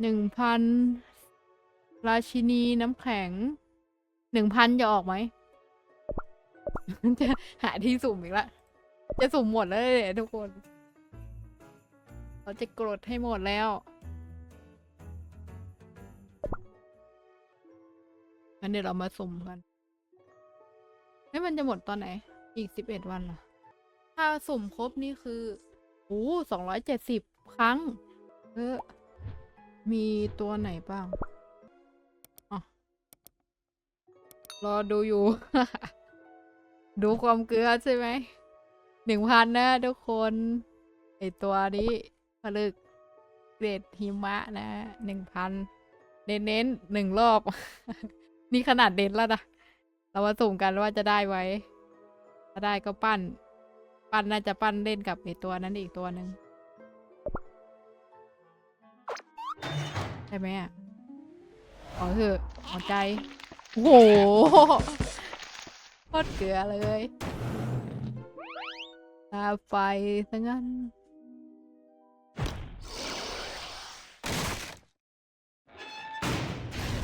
หนึ่งพันราชินีน้ำแข็งหนึ่งพันจะออกไหม จะหาที่สุ่มอีกละจะสุ่มหมดแล้วเลยทุกคน เราจะกรดให้หมดแล้ว งั้นเดี๋ยวเรามาสุ่มกันเฮ้มันจะหมดตอนไหน อีกสิบเอ็ดวันเหรอ ถ้าสุ่มครบนี่คือโอ้สองร้อยเจ็ดสิบครั้ง เออ มีตัวไหนบ้างอ๋อรอดูอยู่ ดูความเกลือใช่ไหม หนึ่งพันนะทุกคน ไอตัวนี้ผลึกเกรดหิมะนะหนึ่งพัน เน้นเน้นๆหนึ่งรอบ นี่ขนาดเน้นแล้วนะ เรามาสุ่มกันว่าจะได้ไหมถ้าได้ก็ปั้น ปั้นน่าจะปั้นเล่นกับไอตัวนั้นอีกตัวหนึ่ง ช่ไหมอะขอเถอะขอใจโอ้โหโคตรเกลือเลยตาไฟซะงั้น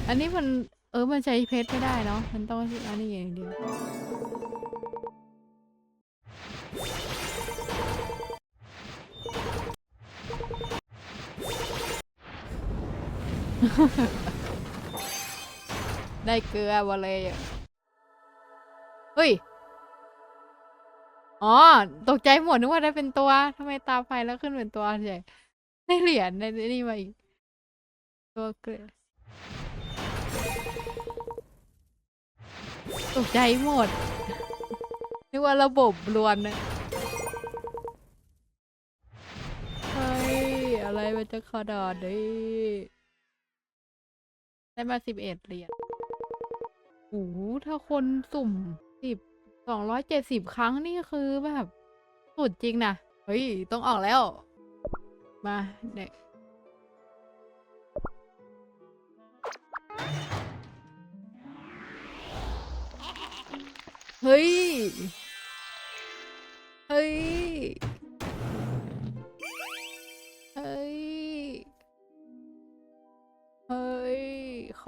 อันนี้มันเออมันใช้เพชรไม่ได้เนาะมันต้องอันนี้อย่างเดียว ได้เกลือมาเลยเฮ้ย อ๋อ ตกใจหมดนึกว่าได้เป็นตัวทำไมตาไฟแล้วขึ้นเป็นตัวใหญ่ได้เหรียญได้นี่มาอีก ตัวเกลือตกใจหมดนึกว่าระบบรวนนะเฮ้ย อะไรมันจะขนาดนี้ ได้มาสิบเอ็ดเหรียญโอ้โหถ้าคนสุ่มสิบสองร้อยเจ็ดสิบครั้งนี่คือแบบสุดจริงนะเฮ้ย ต้องออกแล้ว มาเด็กเฮ้ย เฮ้ย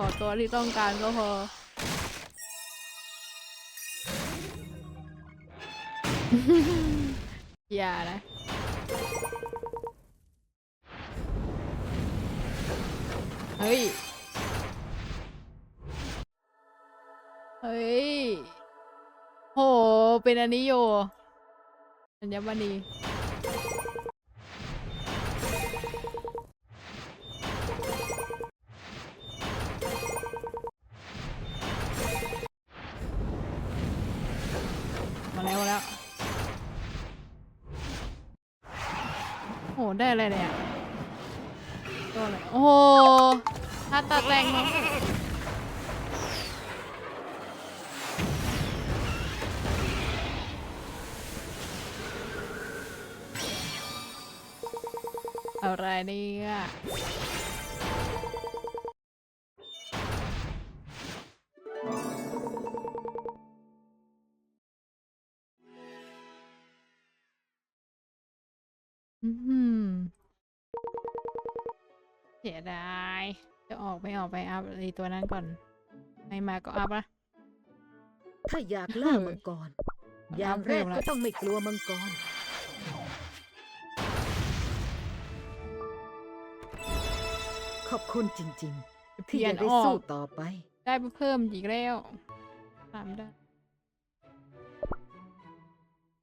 อตัวที่ต้องการก็พอ อย่านะเฮ้ย เฮ้ย โห เป็นอันนี้อยู่อัญมณี มาแล้วแล้วโหได้อะไรเนี่ยตัวอะไรโอ้โหถ้าตัดแรงเนอะอะไรเนี่ย อืมเสียดาย จะออกไม่ออกไปอัพไอตัวนั้นก่อน ไม่มาก็อัพละถ้าอยากล่ามังกร อย่างแรกเอาเพิ่มละก็ต้องไม่กลัวมังกร ขอบคุณจริงๆ ที่เพียยันงได้ออสู้กต่อไป ได้เพิ่มอีกแล้วสามได้าน